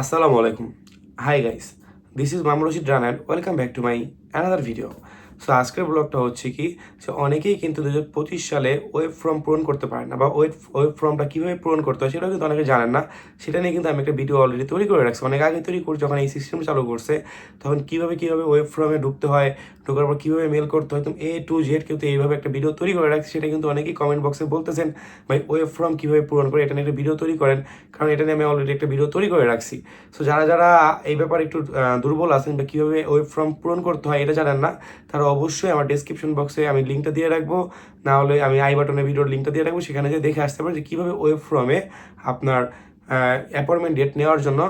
আসসালামু আলাইকুম। Hi guys this is মামরশিদ Rashid run and welcome back to my another video so আজকের ব্লগটা হচ্ছে কি যে অনেকেই কিন্তু দু পঁচিশ সালে ওয়েব ফর্ম পূরণ করতে পারে না বা ওয়েব ওয়েব ফর্মটা কীভাবে পূরণ করতে হয় সেটাও কিন্তু অনেকে জানেন না। সেটা নিয়ে কিন্তু আমি একটা ভিডিও অলরেডি তৈরি করে রাখছি। অনেক আগে তৈরি করে, যখন এই সিস্টেম চালু করছে, তখন কীভাবে কীভাবে ওয়েব ফর্মে ঢুকতে হয়, ঢোকার পর কীভাবে মেল করতে হয় তুমি এ টু জেড কিন্তু এইভাবে একটা ভিডিও তৈরি করে রাখছি। সেটা কিন্তু অনেকেই কমেন্ট বক্সে বলতেছেন, ভাই ওয়েব ফর্ম কীভাবে পূরণ করে? এটা নিয়ে একটা ভিডিও তৈরি করেন, কারণ এটা নিয়ে আমি অলরেডি একটা ভিডিও তৈরি করে রাখছি। সো যারা যারা এই ব্যাপারে একটু দুর্বল আছেন বা কীভাবে ওয়েব ফর্ম পূরণ করতে হয় এটা জানেন না, তারা অবশ্যই আমার ডেসক্রিপশন বক্সে আমি লিঙ্কটা দিয়ে রাখব। না হলে আমি আই বাটনে ভিডিওর লিঙ্কটা দিয়ে রাখব, সেখানে যে দেখে আসতে পারেন যে কীভাবে ওয়েব ফর্মে আপনার অ্যাপয়েন্টমেন্ট ডেট নেওয়ার জন্য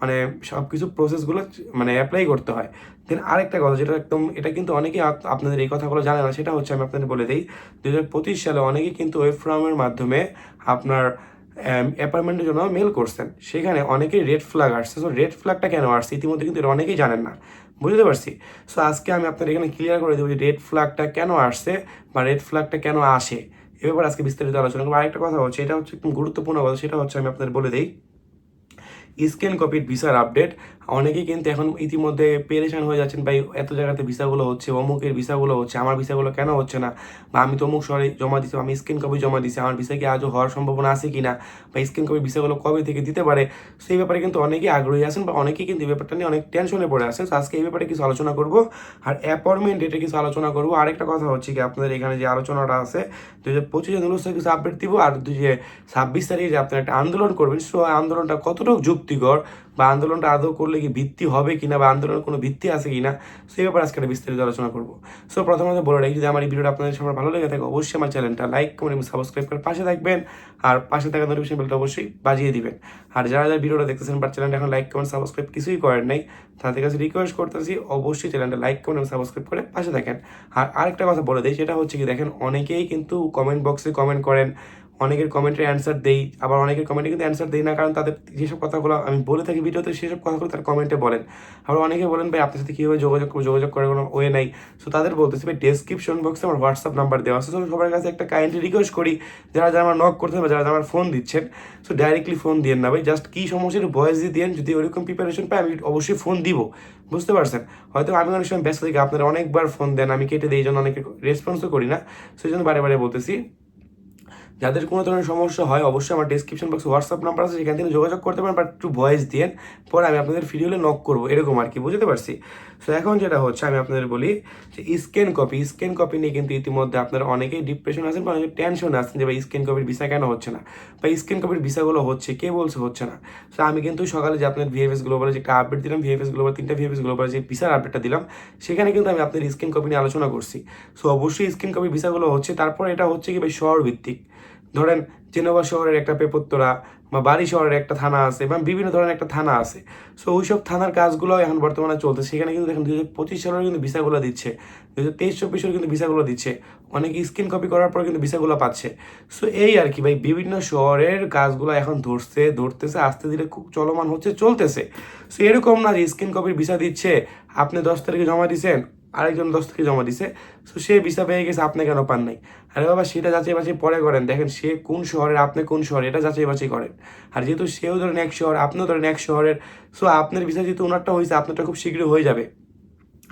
মানে সব কিছু প্রসেসগুলো মানে অ্যাপ্লাই করতে হয়। দেন আরেকটা কথা যেটা একদম, এটা কিন্তু অনেকেই আপ- আপনাদের এই কথাগুলো জানে না, সেটা হচ্ছে আমি আপনাদের বলে দিই দু হাজার পঁচিশ সালে অনেকেই কিন্তু ওয়েব ফর্মের মাধ্যমে আপনার অ্যাপয়েন্টমেন্টের জন্য মেল করছেন। সেখানে অনেকেই রেড ফ্ল্যাগ আসছে। সো রেড ফ্ল্যাগটা কেন আসছে? ইতিমধ্যে কিন্তু এটা অনেকেই জানেন না। বুঝতে পারছি। সো আজকে আমি আপনার এখানে ক্লিয়ার করে দেবো যে রেড ফ্ল্যাগটা কেন আসছে বা রেড ফ্ল্যাগটা কেন আসে। এ ব্যাপারে আজকে বিস্তারিত আলোচনা করব। আরেকটা কথা হচ্ছে, এটা হচ্ছে একদম গুরুত্বপূর্ণ কথা, সেটা হচ্ছে আমি আপনাদের বলে দিই। স্ক্যান কপির ভিসার আপডেট অনেকেই কিন্তু এখন ইতিমধ্যে পেরেশান হয়ে যাচ্ছেন, ভাই, এত জায়গাতে ভিসাগুলো হচ্ছে, অমুকের ভিসাগুলো হচ্ছে, আমার ভিসাগুলো কেন হচ্ছে না? বা আমি তো অমুক শহরে জমা দিচ্ছি আমি স্ক্যান কপি জমা দিচ্ছি আমার ভিসা কি আজও হওয়ার সম্ভাবনা আছে কি না? বা স্ক্রিন কপি ভিসাগুলো কবে থেকে দিতে পারে? সেই ব্যাপারে কিন্তু অনেকেই আগ্রহী আছেন বা অনেকেই কিন্তু এই ব্যাপারটা নিয়ে অনেক টেনশনে পড়ে আছেন। তো আজকে এই ব্যাপারে কিছু আলোচনা করব। আর অ্যাপয়েন্টমেন্ট ডেটে কিছু আলোচনা করব। আরেকটা কথা হচ্ছে কি, আপনাদের এখানে যে আলোচনাটা আছে দু হাজার পঁচিশে নুরুস্তার কিছু আপডেট দিব, আর দু ছাব্বিশ তারিখে যে আপনারা একটা আন্দোলন করবেন, সো আন্দোলনটা কতটুকু যুক্তিকর বা আন্দোলনটা আদৌ করলে কি ভিত্তি হবে কিনা বা আন্দোলনের কোনো ভিত্তি আছে কিনা, সেই ব্যাপারে আজকে একটা বিস্তারিত আলোচনা করব। সো প্রথমত বলে রাখি, যদি আমার এই ভিডিওটা আপনাদের সবার ভালো লেগে থাকে, অবশ্যই আমার চ্যানেলটা লাইক কমেন্ট এবং সাবস্ক্রাইব করে পাশে থাকবেন। আর পাশে থাকা নোটিফিকেশন বেলটা অবশ্যই বাজিয়ে দিবেন। আর যারা যারা ভিডিওটা দেখতেছেন বা চ্যানেলটা এখন লাইক কমেন্ট সাবস্ক্রাইব কিছুই করেন নাই, তাদের কাছে রিকোয়েস্ট করতেছি, অবশ্যই চ্যানেলটা লাইক কমেন্ট এবং সাবস্ক্রাইব করে পাশে থাকেন। আর আরেকটা কথা বলে দিই, সেটা হচ্ছে কি, দেখেন অনেকেই কিন্তু কমেন্ট বক্সে কমেন্ট করেন অনেকের কমেন্টের অ্যান্সার দেই, আবার অনেকের কমেন্টে কিন্তু অ্যান্সার দেই না, কারণ তাদের যেসব কথাগুলো আমি বলে থাকি ভিডিওতে, সেসব কথাগুলো তার কমেন্টে বলেন। আবার অনেকে বলেন, ভাই, আপনার সাথে কীভাবে যোগাযোগ যোগাযোগ করার কোনো ওয়ে নাই। সো তাদের বলতেছি, ভাই ডেসক্রিপশন বক্সে আমার হোয়াটসঅ্যাপ নাম্বার দেওয়া আছে। তো সবার কাছে একটা কাইন্ডলি রিকোয়েস্ট করি, যারা যারা আমার নক করতে হবে যারা আমার ফোন দিচ্ছেন সো ডাইরেক্টলি ফোন দিয়েন না, ভাই। জাস্ট কী সমস্যার ভয়েস দিয়ে দিন যদি ওরকম প্রিপারেশন পাই, আমি অবশ্যই ফোন দিব। বুঝতে পারছেন? হয়তো আমি অনেক সময় ব্যস্ত থাকি, আপনারা অনেকবার ফোন দেন, আমি কেটে দিই, এই জন্য অনেকে রেসপন্সও করি না। সেই জন্য বারে বারে বলতেছি যাদের কোনো ধরনের সমস্যা হয়, অবশ্যই আমার ডিসক্রিপশন বক্সে হোয়াটসঅ্যাপ নাম্বার আছে, সেখান থেকে যোগাযোগ করতে পারেন বাট একটু ভয়েস দিয়ে পরে আমি আপনাদের ফ্রি হলে নক করব, এরকম আর কি, বুঝতে পারছি? সো এখন যেটা হচ্ছে, আমি আপনাদের বলি যে স্ক্যান কপি স্ক্যান কপি নিয়ে কিন্তু ইতিমধ্যে আপনারা অনেকেই ডিপ্রেশন আছেন বা অনেকে টেনশন আছেন যে ভাই স্ক্যান কপির ভিসা কেন হচ্ছে না? বা স্ক্যান কপির ভিসাগুলো হচ্ছে কে বলছে হচ্ছে না? সো আমি কিন্তু সকালে যে আপনার ভিএফএস গ্লোবালে যে একটা আপডেট দিলাম ভিএফএস গ্লোবাল তিনটা ভিএফএস গ্লোবাল যে ভিসার আপডেটটা দিলাম, সেখানে কিন্তু আমি আপনার স্ক্যান কপি নিয়ে আলোচনা করছি। সো অবশ্যই স্ক্যান কপির ভিসাগুলো হচ্ছে, তারপর এটা হচ্ছে কি ভাই শহর ভিত্তিক ধরেন জেনোভা শহরের একটা পেপত্তরা বা বাড়ি শহরের একটা থানা আছে বা বিভিন্ন ধরনের একটা থানা আছে। সো ওইসব থানার কাজগুলো এখন বর্তমানে চলছে সেখানে কিন্তু দেখেন দুই হাজার পঁচিশ সালের কিন্তু ভিসাগুলো দিচ্ছে। দুই হাজার তেইশ চব্বিশের কিন্তু ভিসাগুলো দিচ্ছে। অনেকে স্ক্রিন কপি করার পর কিন্তু ভিসাগুলো পাচ্ছে। সো এই আর কি ভাই, বিভিন্ন শহরের কাজগুলো এখন ধরছে, ধরতেছে, আস্তে ধীরে খুব চলমান হচ্ছে, চলতেছে। সো এরকম না যে স্ক্রিন কপির ভিসা দিচ্ছে, আপনি দশ তারিখে জমা দিছেন আরেকজন দশ তারিখে জমা দিছে। সো সে ভিসা পেয়ে গেছে, আপনি কেন পান নাই? আরে বাবা, সেটা যাচাই বাছাই পরে করেন। দেখেন, সে কোন শহরের, আপনি কোন শহরে, এটা যাচাই বাছাই করেন। আর যেহেতু সেও ধরেন এক শহর, আপনিও ধরেন এক শহরের সো আপনার ভিসা যেহেতু ওনারটা হয়েছে, আপনারটা খুব শীঘ্রই হয়ে যাবে।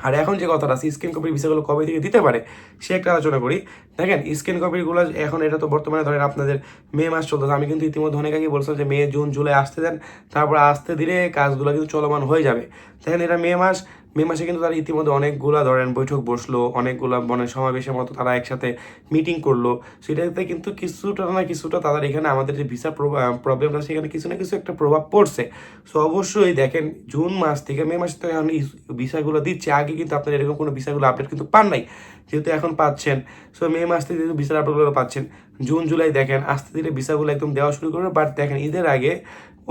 আর এখন যে কথাটা আছে স্ক্রিন কপির ভিসাগুলো কবে থেকে দিতে পারে, সে একটা আলোচনা করি। দেখেন স্ক্রিন কপিগুলো এখন এটা তো বর্তমানে ধরেন আপনাদের মে মাস চলতেছে। আমি কিন্তু ইতিমধ্যে অনেক আগে বলছিলাম যে মে, জুন, জুলাই আসতে দেন। তারপর আসতে ধীরে কাজগুলো কিন্তু চলমান হয়ে যাবে। দেখেন, এটা মে মাস মে মাসে কিন্তু তারা ইতিমধ্যে অনেকগুলা, ধরেন বৈঠক বসল, অনেকগুলা মানে সমাবেশের মতো তারা একসাথে মিটিং করল। সেটাতে কিন্তু কিছুটা না কিছুটা তাদের এখানে আমাদের যে ভিসা প্রবলেমটা সেখানে কিছু না কিছু একটা প্রভাব পড়ছে। সো অবশ্যই দেখেন, জুন মাস থেকে মে মাসে তো এখন ভিসাগুলো দিচ্ছে, আগে কিন্তু আপনার এরকম কোনো ভিসাগুলো আপডেট কিন্তু পান নাই। যেহেতু এখন পাচ্ছেন। সো মে মাস থেকে যেহেতু ভিসার আপডেটগুলো পাচ্ছেন জুন জুলাই দেখেন, আস্তে ধীরে ভিসাগুলো একদম দেওয়া শুরু করবে। বাট দেখেন, ঈদের আগে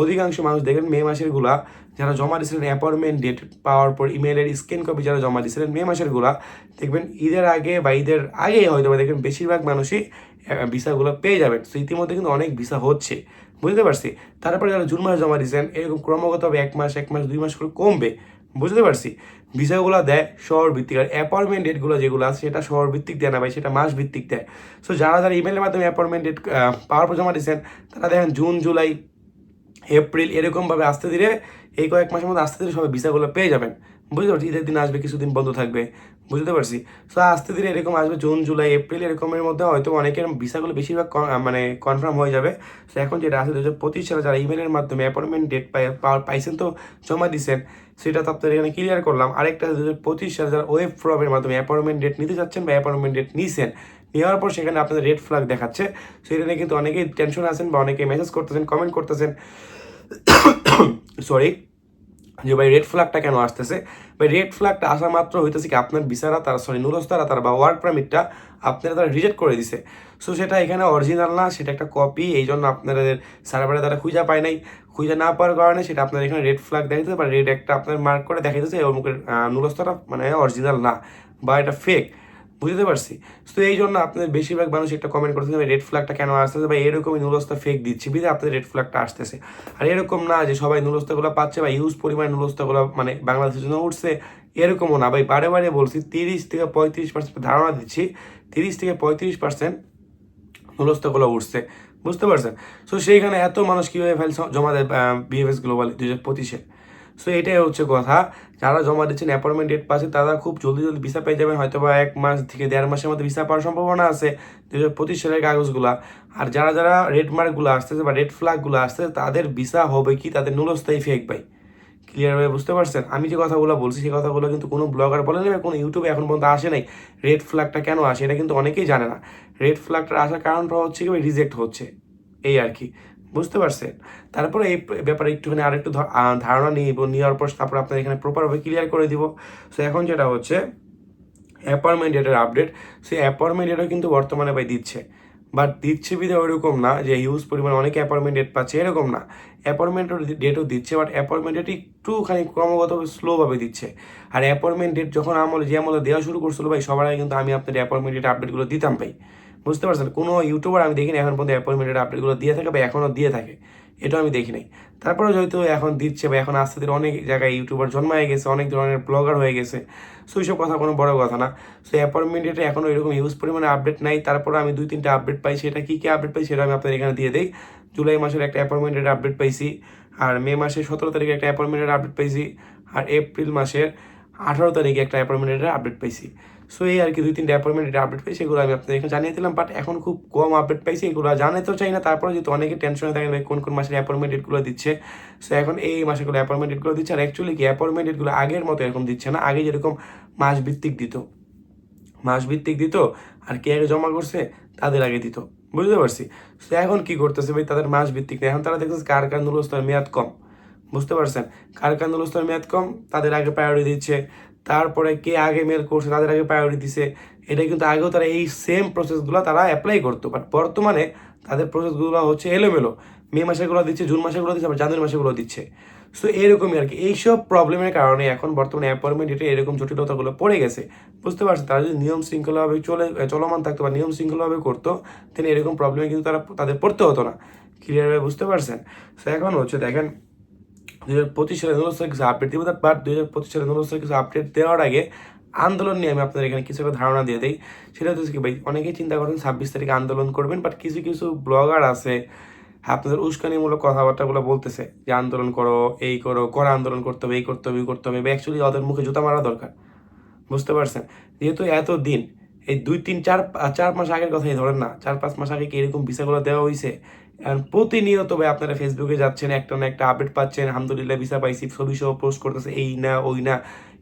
অধিকাংশ মানুষ দেখেন মে মাসেরগুলা যারা জমা দিয়েছিলেন অ্যাপয়েন্টমেন্ট ডেট পাওয়ার পর ইমেলের স্ক্যান কপি যারা জমা দিয়েছিলেন মে মাসেরগুলা, দেখবেন ঈদের আগে বা ঈদের আগে হয়তো বা দেখবেন বেশিরভাগ মানুষই ভিসাগুলো পেয়ে যাবেন। তো ইতিমধ্যে কিন্তু অনেক ভিসা হচ্ছে। বুঝতে পারছি? তারপরে যারা জুন মাস জমা দিয়েছেন, এরকম ক্রমাগতভাবে এক মাস এক মাস, দুই মাস করে কমবে। বুঝতে পারছি। ভিসাগুলো দেয় শহর ভিত্তিক আর অ্যাপয়েন্টমেন্ট ডেটগুলো যেগুলো আছে, সেটা শহর ভিত্তিক দেয় না ভাই, সেটা মাস ভিত্তিক দেয়। সো যারা যারা ইমেলের মাধ্যমে অ্যাপয়েন্টমেন্ট ডেট পাওয়ার পর জমা দিয়েছেন তারা দেখেন জুন জুলাই এপ্রিল এরকমভাবে আস্তে ধীরে এই কয়েক মাসের মধ্যে আস্তে ধীরে সবাই ভিসাগুলো পেয়ে যাবেন। বুঝতে পারছি, ঈদের দিন আসবে, কিছুদিন বন্ধ থাকবে। বুঝতে পারছি। সো আস্তে ধীরে এরকম আসবে জুন জুলাই এপ্রিল এরকমের মধ্যে হয়তো অনেকের ভিসাগুলো বেশিরভাগ মানে কনফার্ম হয়ে যাবে। সো এখন যেটা আছে দু হাজার পঁচিশ সালে যারা ইমেলের মাধ্যমে অ্যাপয়েন্টমেন্ট ডেট পাইছেন তো, জমা দিয়েছেন সেটা তো আপনাদের এখানে ক্লিয়ার করলাম। আরেকটা দু হাজার পঁচিশ সালে যারা ওয়েব ফর্মের মাধ্যমে অ্যাপয়েন্টমেন্ট ডেট নিতে যাচ্ছেন বা অ্যাপয়েন্টমেন্ট ডেট নিয়েছেন নেওয়ার পর সেখানে আপনাদের রেড ফ্ল্যাগ দেখাচ্ছে। সেটা নিয়ে কিন্তু অনেকেই টেনশন আছেন বা অনেকে মেসেজ করতেছেন কমেন্ট করতেছেন। সরি যে ভাই রেড ফ্ল্যাগটা কেন আসতেছে? ভাই রেড ফ্ল্যাগটা আসা মাত্র হইতেছে কি আপনার বিচারা তারা সরি নুরস্তারা তারা বা ওয়ার্ক পারমিটটা আপনারা তারা রিজেক্ট করে দিছে। সো সেটা এখানে অরিজিনাল না, সেটা একটা কপি এই জন্য আপনাদের সার্ভারে তারা খুঁজে পায় নাই। খুঁজে না পাওয়ার কারণে সেটা আপনার এখানে রেড ফ্ল্যাগ দেখাতে বা রেড একটা আপনার মার্ক করে দেখাইতেছে অমুকের নুরস্তারা মানে অরিজিনাল না বা এটা ফেক বুঝতে পারছি। তো এই জন্য আপনাদের বেশিরভাগ মানুষ একটা কমেন্ট করতেছে রেড ফ্ল্যাগটা কেন আসতেছে? বা এরকমই নুরস্তা ফেক দিচ্ছে। বিধে আপনাদের রেড ফ্ল্যাগটা আসতেছে। আর এরকম না যে, সবাই নুরস্তাগুলো পাচ্ছে বা ইউজ পরিমাণে নুরস্তাগুলো মানে বাংলাদেশের জন্য উঠছে। এরকমও না। ভাই, বারে বারে বলছি, তিরিশ থেকে পঁয়ত্রিশ পার্সেন্ট ধারণা দিচ্ছি, তিরিশ থেকে পঁয়ত্রিশ পার্সেন্ট নুরস্তাগুলো উঠছে। বুঝতে পারছেন? সো সেইখানে এত মানুষ কীভাবে ফাইল জমা দেয় বিএফএস গ্লোবাল দুই হাজার পঁচিশে? সো এটাই হচ্ছে কথা। যারা জমা দিচ্ছেন অ্যাপয়েন্টমেন্ট ডেট পাচ্ছে, তারা খুব জলদি জলদি ভিসা পেয়ে যাবেন। হয়তো বা এক মাস থেকে দেড় মাসের মধ্যে ভিসা পাওয়ার সম্ভাবনা আছে দুই হাজার পঁচিশ কাগজগুলা। আর যারা যারা রেড মার্কগুলো আসতেছে বা রেড ফ্ল্যাগগুলো আসতেছে, তাদের ভিসা হবে কি? তাদের নুরস্থায়ী ফেক ভাই ক্লিয়ারভাবে বুঝতে পারছেন? আমি যে কথাগুলো বলছি সেই কথাগুলো কিন্তু কোনো ব্লগার বলে নেবে, কোনো ইউটিউবে এখন পর্যন্ত আসে নাই। রেড ফ্ল্যাগটা কেন আসে? এটা কিন্তু অনেকেই জানে না। রেড ফ্ল্যাগটা আসার কারণটা হচ্ছে কি? রিজেক্ট হচ্ছে। এই আর কি। বুঝতে পারছেন? তারপরে এই ব্যাপারে একটুখানি ধ- আহ, ধারণা নিব নেওয়ার পর তারপর আপনার এখানে প্রপারভাবে ক্লিয়ার করে দিব। সো এখন যেটা হচ্ছে অ্যাপয়েন্টমেন্ট ডেটের আপডেট সেই অ্যাপয়েন্টমেন্ট ডেটও কিন্তু বর্তমানে ভাই দিচ্ছে। বাট দিচ্ছে বিধে ওইরকম না যে হিউজ পরিমাণে অনেকে অ্যাপয়েন্টমেন্ট ডেট পাচ্ছে এরকম না। অ্যাপয়েন্টমেন্ট ডেটও দিচ্ছে বাট অ্যাপয়েন্টমেন্ট ডেট একটুখানি ক্রমাগতভাবে স্লোভাবে দিচ্ছে। আর অ্যাপয়েন্টমেন্ট ডেট যখন আমলে যে আমলে দেওয়া শুরু করছিল ভাই সবার আগে কিন্তু আমি আপনাদের অ্যাপয়েন্টমেন্ট ডেট আপডেটগুলো দিতাম ভাই। বুঝতে পারছেন? কোনো ইউটিউবার আমি দেখিনি এখন পর্যন্ত অ্যাপয়েন্টমেন্টের আপডেটগুলো দিয়ে থাকে বা এখনও দিয়ে থাকে। এটাও আমি দেখি নাই। তারপরে যেহেতু এখন দিচ্ছে বা এখন আস্তে ধীরে অনেক জায়গায় ইউটিউবার জন্মায় গেছে, অনেক ধরনের ব্লগার হয়ে গেছে। সো এইসব কথা কোনো বড় কথা না। সো অ্যাপয়েন্টমেন্ট ডেটে এখনও এরকম ইউজ পরিমাণে আপডেট নাই। তারপরে আমি দুই তিনটা আপডেট পাইছি। সেটা কী কী আপডেট পাই সেটা আমি আপনাদের এখানে দিয়ে দিই। জুলাই মাসের একটা অ্যাপয়েন্টমেন্টের আপডেট পাইছি। আর মে মাসের সতেরো তারিখে একটা অ্যাপয়েন্টমেন্টের আপডেট পাইছি। আর এপ্রিল মাসের আঠারো তারিখে একটা অ্যাপয়েন্টমেন্টের আপডেট পাইছি। সো এই আর কি দুই, তিনটা অ্যাপয়েন্টমেন্টের আপডেট পাইছি সেগুলো আমি আপনাদের এখানে জানিয়ে দিলাম বাট এখন খুব কম আপডেট পাইছি, এগুলো জানাতে চাই না। তারপরে যেহেতু অনেকে টেনশনে থাকেন, ভাই, কোন কোন মাসের অ্যাপয়েন্টমেন্ট ডেটগুলো দিচ্ছে। সো এখন এই মাসেগুলো অ্যাপয়েন্টমেন্ট ডেটগুলো দিচ্ছে আর অ্যাকচুয়ালি কি অ্যাপয়েন্টমেন্ট ডেটগুলো আগের মতো এরকম দিচ্ছে না। আগে যেরকম মাস ভিত্তিক দিত মাস ভিত্তিক দিত, আর কে আগে জমা করছে, তাদের আগে দিত। বুঝতে পারছি? সো এখন কি করতেছে ভাই, তাদের মাস ভিত্তিক এখন তারা দেখতেছে কার কার নুরস্তার মেয়াদ কম। বুঝতে পারছেন? কার কার নুরস্তার মেয়াদ কম, তাদের আগে প্রায়োরিটি দিচ্ছে। তারপরে কে আগে মেল করছে, তাদের আগে প্রায়োরিটি দিছে, এটা কিন্তু আগেও তারা এই সেম প্রসেসগুলো তারা অ্যাপ্লাই করতো। বাট বর্তমানে তাদের প্রসেসগুলো হচ্ছে এলোমেলো। মে মাসেগুলো দিচ্ছে, জুন মাসেগুলো দিচ্ছে, আবার জানুয়ারি মাসেগুলো দিচ্ছে। সো এরকমই আর কি। এইসব প্রবলেমের কারণে এখন বর্তমানে অ্যাপয়েন্টমেন্ট ডেটে এরকম জটিলতাগুলো পড়ে গেছে। বুঝতে পারছেন? তারা যদি নিয়ম শৃঙ্খলাভাবে চলে চলমান থাকতো বা নিয়ম শৃঙ্খলাভাবে করতো, তাহলে এরকম প্রবলেমে কিন্তু তারা, তাদের পড়তে হতো না। ক্লিয়ারভাবে বুঝতে পারছেন? সো এখন হচ্ছে দেখেন দুই হাজার পঁচিশ সালে নুরস্তার কিছু আপডেট দিব বাট দুই হাজার পঁচিশ সালে নুরস্তার কিছু আপডেট দেওয়ার আগে আন্দোলন নিয়ে আমি আপনাদের এখানে কিছু একটা ধারণা দিয়ে দিই। সেটা হচ্ছে কি ভাই, অনেকেই চিন্তা করেন ছাব্বিশ তারিখে আন্দোলন করবেন বাট কিছু কিছু ব্লগার আছে আপনাদের উস্কানিমূলক কথাবার্তাগুলো বলতেছে যে আন্দোলন করো, এই করো, করা আন্দোলন করতে হবে, এই করতে হবে করতে হবে অ্যাকচুয়ালি ওদের মুখে জুতা মারা দরকার। বুঝতে পারছেন? যেহেতু এত দিন এই দুই, তিন, চার চার মাস আগের কথাই ধরেন না, চার, পাঁচ মাস আগে কি এরকম ভিসাগুলো দেওয়া হয়েছে এখন প্রতিনিয়ত ভাই আপনারা ফেসবুকে যাচ্ছেন, একটা না একটা আপডেট পাচ্ছেন। আলহামদুলিল্লাহ ভিসা পাইছি, ছবি সহ পোস্ট করতেছে, এই না, ওই না।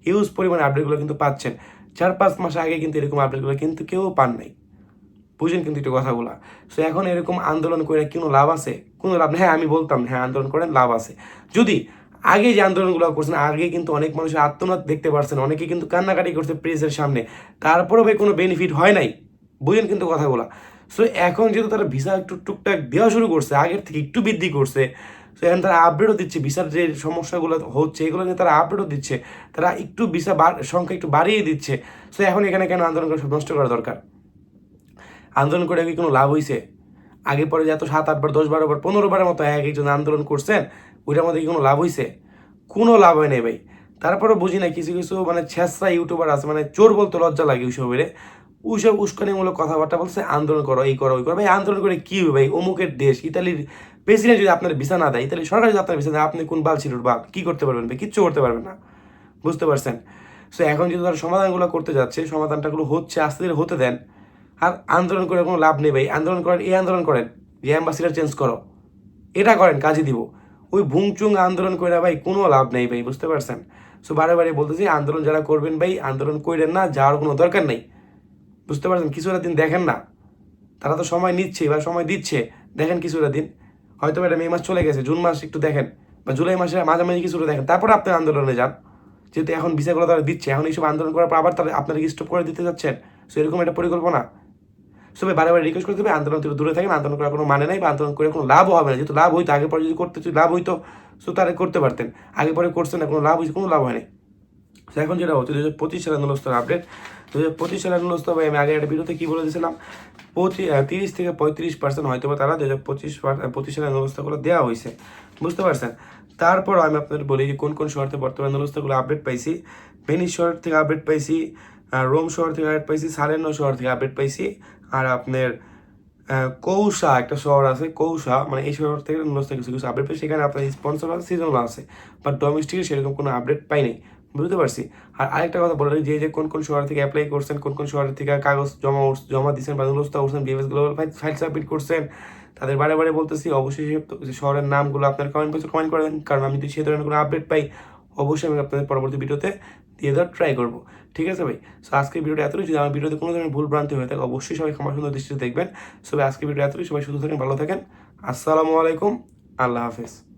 হিউজ পরিমাণে আপডেটগুলো কিন্তু পাচ্ছেন। চার পাঁচ মাস আগে কিন্তু এরকম আপডেটগুলো কিন্তু কেউ পান নাই। বুঝেন কিন্তু একটু কথাগুলো। সো এখন এরকম আন্দোলন করে কোনো লাভ আছে? কোনো লাভ নেই হ্যাঁ আমি বলতাম হ্যাঁ আন্দোলন করেন, লাভ আছে। যদি আগে যে আন্দোলনগুলো করছেন, আগে কিন্তু অনেক মানুষের আত্মনাথ দেখতে পারছেন, অনেকে কিন্তু কান্নাকাটি করছে প্রেসের সামনে। তারপরেও ভাই কোনো বেনিফিট হয় নাই। বুঝেন কিন্তু কথাগুলো। সো এখন যেহেতু তারা ভিসা একটু টুকটাক দেওয়া শুরু করছে, আগের থেকে একটু বৃদ্ধি করছে সো এখন তারা আপডেটও দিচ্ছে ভিসার যে সমস্যাগুলো হচ্ছে, এগুলো নিয়ে তারা আপডেটও দিচ্ছে, তারা একটু ভিসা সংখ্যা একটু বাড়িয়ে দিচ্ছে সো এখন এখানে কেন আন্দোলন করে নষ্ট করা দরকার? আন্দোলন করে কি কোনো লাভ হয়েছে আগে পরে যে এত সাত আটবার দশ বারো বার, পনেরো বারের মতো এক একজন আন্দোলন করছেন, ওইটার মধ্যে কি কোনো লাভ হয়েছে কোনো লাভ হয় নাই ভাই। তারপরে বুঝি না, কিছু কিছু মানে ছেঁচড়া ইউটিউবার আছে মানে চোর বলতে লজ্জা লাগে ওইসবের ওইসব উস্কানিমূলক কথাবার্তা বলছে, আন্দোলন করো, এই করো, ওই করো। ভাই, আন্দোলন করে কী হবে ভাই? অমুকের দেশ, ইতালির প্রেসিডেন্ট যদি আপনার ভিসা না দেয় তাহলে সরকার যদি আপনার ভিসা দেয়, আপনি কোন বাল ছিলুর বাল কী করতে পারবেন ভাই? কিচ্ছু করতে পারবেন না। বুঝতে পারছেন? সো এখন যদি তারা সমাধানগুলো করতে যাচ্ছে, সমাধানটাগুলো হচ্ছে, আস্তে ধীরে হতে দেন। আর আন্দোলন করে কোনো লাভ নেই ভাই। আন্দোলন করেন এই আন্দোলন করেন, যে অ্যাম্বাসিডার চেঞ্জ করো। এটা করেন কাজে দিব। ওই ভুংচুং আন্দোলন করে ভাই কোনো লাভ নেই ভাই, বুঝতে পারছেন? সো বারে বারে বলতেছি, আন্দোলন যারা করবেন ভাই, আন্দোলন করেন না, যাওয়ার কোনো দরকার নেই। বুঝতে পারছেন? কিছুটা দিন দেখেন না। তারা তো সময় নিচ্ছে বা সময় দিচ্ছে। দেখেন কিছুটা দিন। হয়তো এটা মে মাস চলে গেছে, জুন মাস একটু দেখেন। বা জুলাই মাসে মাঝামাঝি কিছুটা দেখেন। তারপরে আপনি আন্দোলনে যান। যেহেতু এখন ভিসাগুলো তারা দিচ্ছে, এখন এইসব আন্দোলন করার পর আবার তারা আপনারা স্টপ করে দিতে যাচ্ছেন? সো এরকম একটা পরিকল্পনা। সবাই বারে বারে রিকোয়েস্ট করতে হবে, আন্দোলন থেকে দূরে থাকেন, আন্দোলন করার কোনো মানে নাই বা আন্দোলন করে কোনো লাভ হবে না। যেহেতু লাভ হইতো, আগে পরে যদি করতে লাভ হইতো সো তারা করতে পারতেন। আগে পরে করছেন না, কোনো লাভ হয়েছে কোনো লাভ হয়নি। এখন যেটা হচ্ছে দু হাজার পঁচিশ সালের নুলস্তর আপডেট দু হাজার পঁচিশ সালের নুলস্তর ভাই আমি আগে একটা ভিডিওতে কী বলে দিয়েছিলাম? পঁচিশ তিরিশ থেকে পঁয়ত্রিশ পার্সেন্ট হয়তো বা তারা দু হাজার পঁচিশ পঁচিশ সালের নুলস্তাগুলো দেওয়া হয়েছে। বুঝতে পারছেন? তারপর আমি আপনাদের বলি যে কোন কোন শহরতে বর্তমানে নুলস্তাগুলো আপডেট পাইছি। ভেনিস শহর থেকে আপডেট পাইছি রোম শহর থেকে আপডেট পাইছি সালেনো শহর থেকে আপডেট পাইছি। আর আপনার কৌশা একটা শহর আছে, কৌশা মানে এই শহর থেকে নুলস্তা কিছু কিছু আপডেট পাই সেখানে আপনার স্পন্সর আছে সিজনাল আছে। বাট ডোমেস্টিকে সেরকম কোনো আপডেট পাই নাই বুঝতে পারছি। আর আরেকটা কথা বলে যে যে কোন কোন শহর থেকে অ্যাপ্লাই করছেন কোন কোন শহর থেকে কাগজ জমা জমা দিচ্ছেন বা নুলস্তা উঠছেন বিএস গ্লোবাল ফাইল সাবমিট করছেন তাদের বারে বারে বলতেছি অবশ্যই শহরের নামগুলো আপনার কমেন্ট বক্সে কমেন্ট করবেন কারণ আমি যদি সে ধরনের কোনো আপডেট পাই অবশ্যই আমি আপনাদের পরবর্তী ভিডিওতে দিয়ে দেওয়ার ট্রাই করব। ঠিক আছে ভাই? সো আজকে ভিডিওটা এতটুকু যদি আমার ভিডিওতে কোনো ধরনের ভুল ভ্রান্তি হয়ে থাকে অবশ্যই সবাই ক্ষমা সুন্দর দৃষ্টিতে দেখবেন। সবাই ভাই, আজকে ভিডিও এতটুকু সবাই সুস্থ থাকেন ভালো থাকেন। আসসালামু আলাইকুম। আল্লাহ হাফেজ।